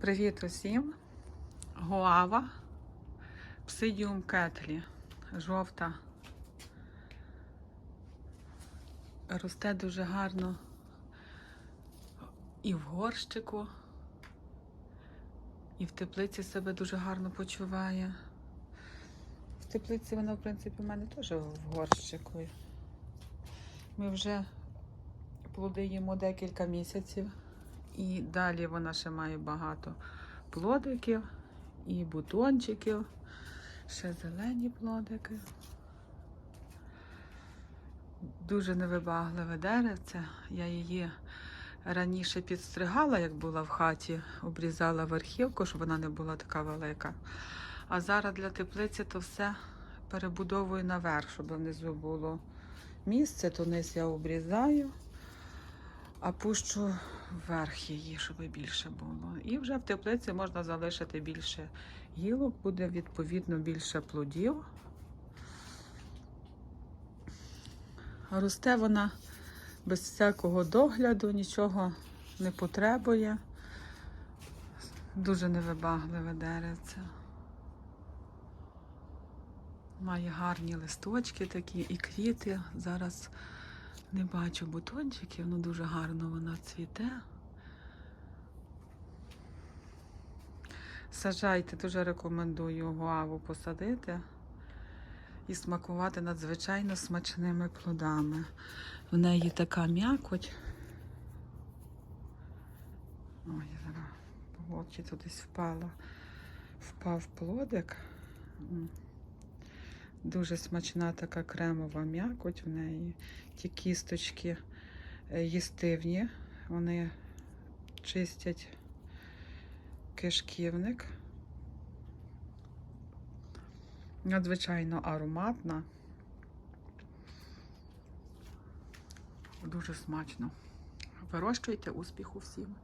Привіт усім! Гуава, псидіум кетлі, жовта. Росте дуже гарно і в горщику, і в теплиці себе дуже гарно почуває. В теплиці вона, в принципі, в мене теж в горщику. Ми вже плоди їмо декілька місяців. І далі вона ще має багато плодиків і бутончиків, ще зелені плодики. Дуже невибагливе деревце. Я її раніше підстригала, як була в хаті, обрізала верхівку, щоб вона не була така велика. А зараз для теплиці то все перебудовую наверх, щоб внизу було місце, то низ я обрізаю а пущу вверх її, щоб більше було. І вже в теплиці можна залишити більше гілок, буде відповідно більше плодів. Росте вона без всякого догляду, нічого не потребує. Дуже невибагливе деревце. Має гарні листочки такі і квіти. Зараз не бачу бутончиків, ну дуже гарно вона цвіте. Сажайте, дуже рекомендую гуаву посадити і смакувати надзвичайно смачними плодами. В неї така м'якоть. Ой, зараз по тут десь впала. Впав плодик. Дуже смачна така кремова м'якоть в неї. Ті кісточки е, їстивні, вони чистять кишківник. Надзвичайно ароматна. Дуже смачно. Вирощуйте успіху всім!